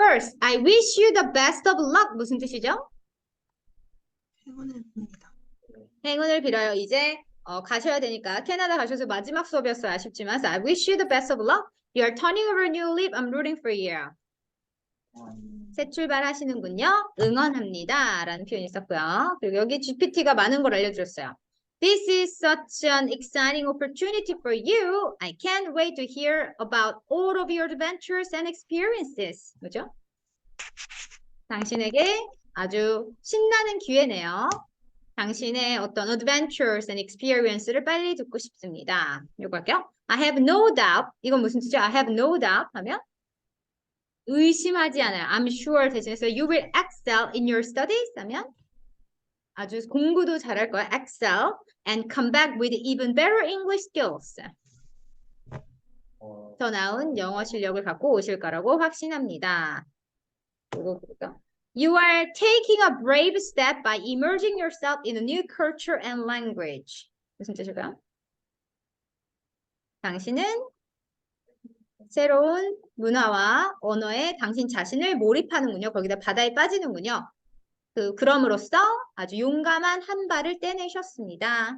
First, I wish you the best of luck. 무슨 뜻이죠? 행운을 빕니다. 행운을 빌어요. 이제 어, 가셔야 되니까 캐나다 가셔서 마지막 수업이었어요. 아쉽지만 so I wish you the best of luck. You are turning over a new leaf. I'm rooting for you. 새 출발하시는군요. 응원합니다. 라는 표현이 있었고요. 그리고 여기 GPT가 많은 걸 알려드렸어요. This is such an exciting opportunity for you. I can't wait to hear about all of your adventures and experiences. 뭐죠? 당신에게 아주 신나는 기회네요. 당신의 어떤 adventures and experience를 빨리 듣고 싶습니다. 이거 할게요. I have no doubt. 이건 무슨 뜻이죠? I have no doubt 하면 의심하지 않아요. I'm sure 대신해서 you will excel in your studies 하면 아주 공부도 잘할 거야. excel and come back with even better English skills. 더 나은 영어 실력을 갖고 오실 거라고 확신합니다. 이거 볼까요? You are taking a brave step by immersing yourself in a new culture and language. 무슨 뜻일까요? 당신은 새로운 문화와 언어에 당신 자신을 몰입하는군요. 거기다 바다에 빠지는군요. 그, 그럼으로써 아주 용감한 한 발을 떼내셨습니다.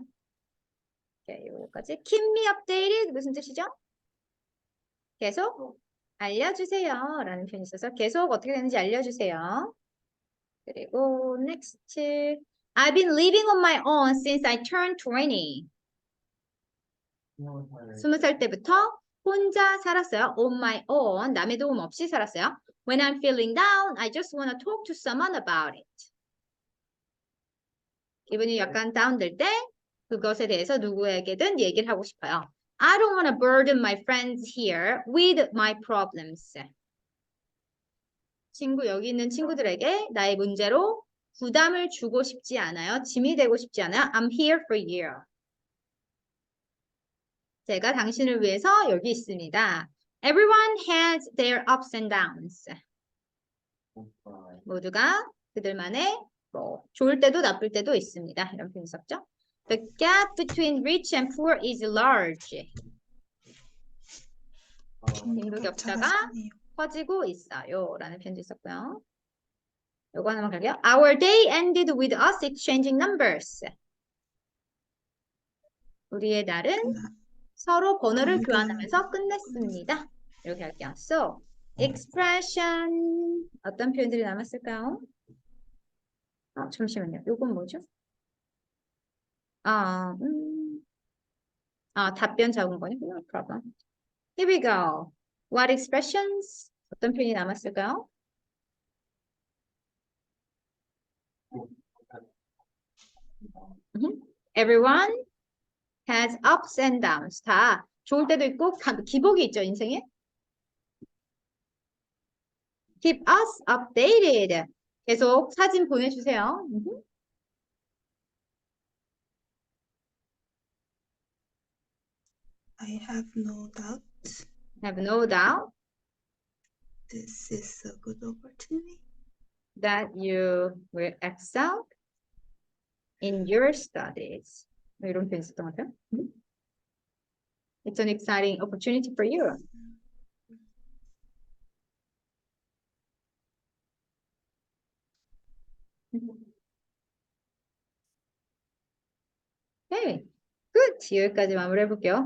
네, 여기까지. Me updated. 무슨 뜻이죠? 계속 알려주세요. 라는 표현이 있어서 계속 어떻게 되는지 알려주세요. 그리고 next. I've been living on my own since I turned 20. 스무 살 때부터 혼자 살았어요. On my own. 남의 도움 없이 살았어요. When I'm feeling down, I just want to talk to someone about it. 기분이 약간 다운될 때 그것에 대해서 누구에게든 얘기를 하고 싶어요. I don't want to burden my friends here with my problems. 친구 여기 있는 친구들에게 나의 문제로 부담을 주고 싶지 않아요. 짐이 되고 싶지 않아요. I'm here for you. 제가 당신을 위해서 여기 있습니다. Everyone has their ups and downs. 모두가 그들만의 뭐 좋을 때도 나쁠 때도 있습니다. 이런 표현 썼죠. The gap between rich and poor is large. 빈부 격차가 커지고 있어요. 라는 표현도 있었고요. 요거 하나만 갈게요. Our day ended with us exchanging numbers. 우리의 날은 서로 번호를 교환하면서 끝냈습니다. 이렇게 할게요. So, expression 어떤 표현들이 남았을까요? 아, 잠시만요. 요건 뭐죠? 아, 음, 아, 답변 적은 거니? No problem. Here we go. What expressions? 어떤 표현이 남았을까요? Mhm. Everyone has ups and downs. 다 좋을 때도 있고 가- 기복이 있죠, 인생에. Keep us updated. 계속 사진 보내주세요. Mhm. I have no doubt Have no doubt this is a good opportunity. that you will excel in your studies. 뭐 이런 표현 있었던 것 같아요. Mhm. It's an exciting opportunity for you. Okay, good. 여기까지 마무리해 볼게요.